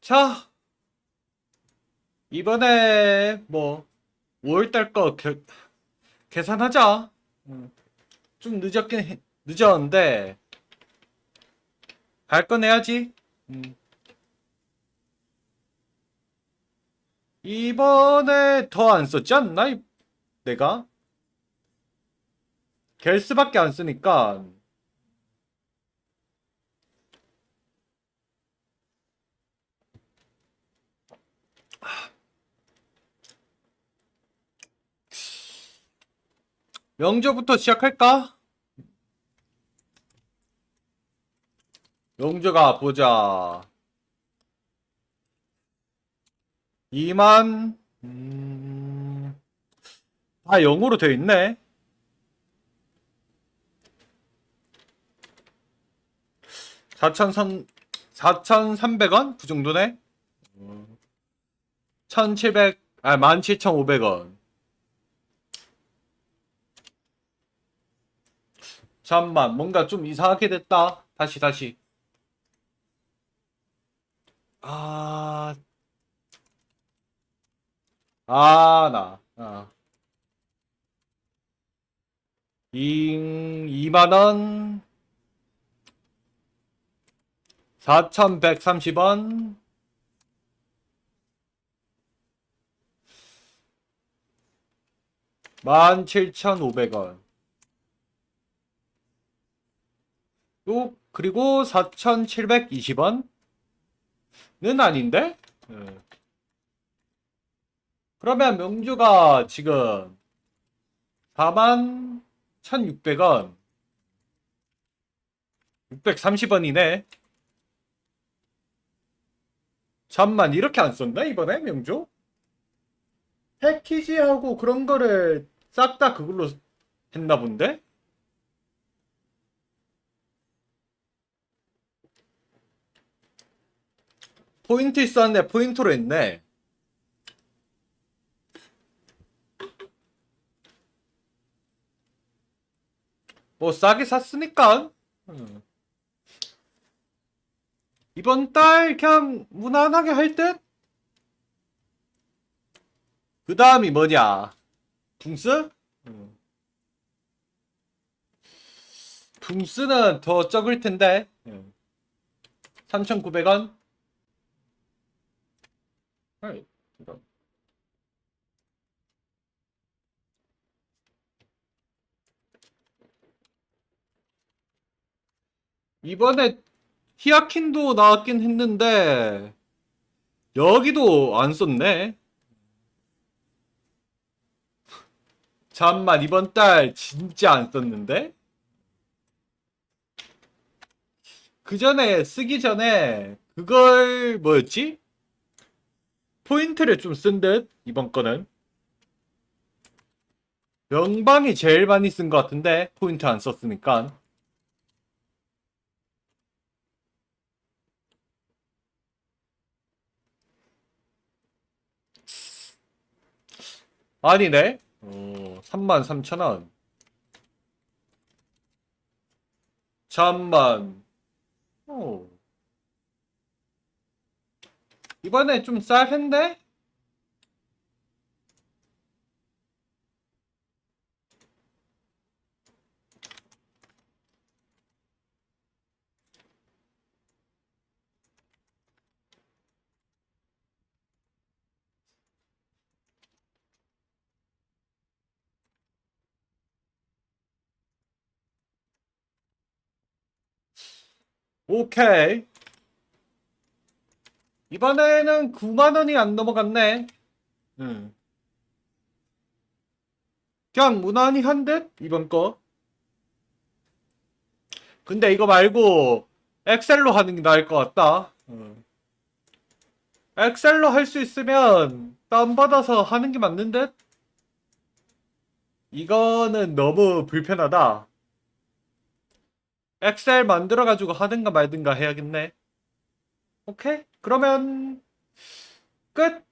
자, 이번에 뭐 5월달 거 겨- 계산하자. 음, 좀 늦었긴 해- 늦었는데 할건 해야지. 음. 이번에 더 안 썼지 않나? 이- 내가 겔스밖에 안 쓰니까 명조부터 시작할까? 명조가 보자. 2만 음... 다 0으로 돼 있네. 4,300 4,300원? 그 정도네? 1,700, 아, 17,500원. 잠만, 뭔가 좀 이상하게 됐다. 다시, 다시. 아, 아, 나, 아. 2, 2만원. 4,130원. 만 칠천 오백 원. 또 그리고 사천칠백이십 원은 아닌데? 예. 그러면 명주가 지금 사만 천육백 원. 육백삼십 원이네. 잠만 이렇게 안 썼나 이번에 명주? 패키지하고 그런 거를 싹 다 그걸로 했나 본데? 포인트 있었는데 포인트로 했네. 뭐 싸게 샀으니까. 음. 이번 달 그냥 무난하게 할 듯? 그 다음이 뭐냐? 붕스? 음. 붕스는 더 적을 텐데. 음. 3,900원? 이거. 이번에 히아킨도 나왔긴 했는데 여기도 안 썼네. 잠만 이번 달 진짜 안 썼는데? 그 전에 쓰기 전에 그걸 뭐였지? 포인트를 좀 쓴 듯 이번 거는. 명방이 제일 많이 쓴 것 같은데 포인트 안 썼으니까. 아니네. 어, 33,000원. 잠만. 어. 이번에 좀 쌀했네? 오케이. 이번에는 9만 원이 안 넘어갔네. 응. 그냥 무난히 한 듯? 이번 거. 근데 이거 말고 엑셀로 하는 게 나을 것 같다. 응. 엑셀로 할 수 있으면 다운받아서 하는 게 맞는 듯? 이거는 너무 불편하다. 엑셀 만들어가지고 하든가 말든가 해야겠네. 오케이? 그러면 끝!